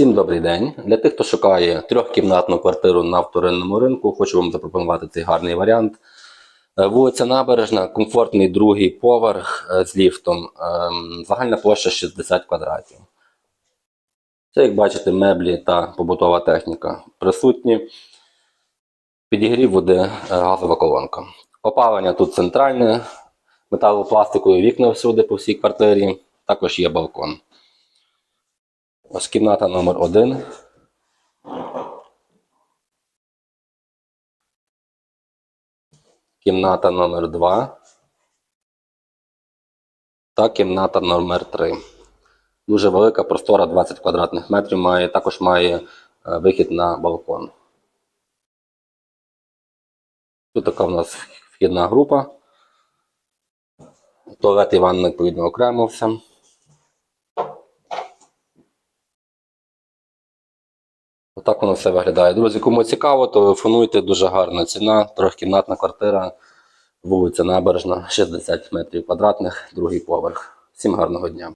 Всім добрий день. Для тих, хто шукає трьохкімнатну квартиру на вторинному ринку, хочу вам запропонувати цей гарний варіант. Е, Вулиця Набережна, комфортний другий поверх е, з ліфтом. Ем, Загальна площа 60 квадратів. Це, як бачите, меблі та побутова техніка присутні. Підігрів води, е, газова колонка. Опалення тут центральне, металопластикові вікна всюди по всій квартирі. Також є балкон. Ось кімната номер один. Кімната номер два. Та кімната номер три. Дуже велика, простора 20 квадратних метрів має, також має е, вихід на балкон. Тут така в нас вхідна група. Туалет і ванна, відповідно, окремо все. Отак воно все виглядає. Друзі, кому цікаво, телефонуйте, дуже гарна ціна, трьохкімнатна квартира, вулиця Набережна, 60 метрів квадратних, другий поверх. Всім гарного дня.